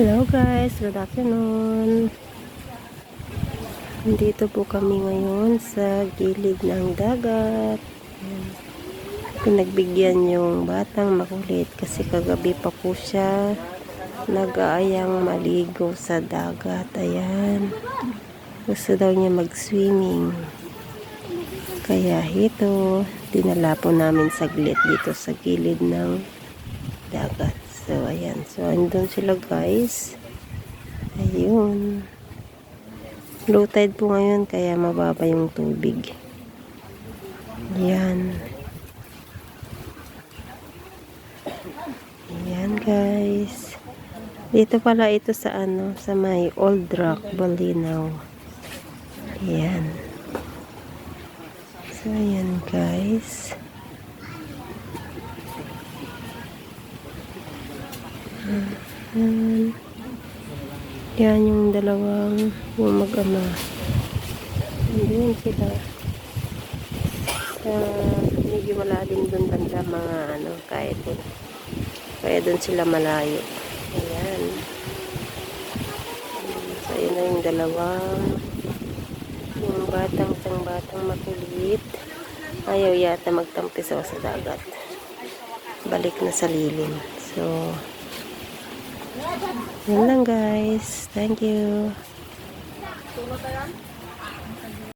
Hello guys, good afternoon. Dito po kami ngayon sa gilid ng dagat. Pinagbigyan yung batang makulit kasi kagabi pa po siya nag-aayang maligo sa dagat. Ayan. Gusto daw niya mag-swimming. Kaya ito, dinala po namin saglit dito sa gilid ng dagat. So, ayan. So, andun sila guys. Ayun. Low tide po ngayon, kaya mababa yung tubig. Ayan. Ayan guys. Dito pala ito sa ano, sa may Old Rock, Balinaw. Ayan. So, ayan guys. Ayan. Yan yung dalawang yung mag-ama. Andun sila. Sa medyo malalim dun banda mga ano, kaya dun. Kaya dun sila malayo. Ayan. So, yun na yung dalawang yung batang isang batang makulit. Ayaw yata magtampisaw sa dagat. Balik na sa lilim. So, yun lang guys. Thank you.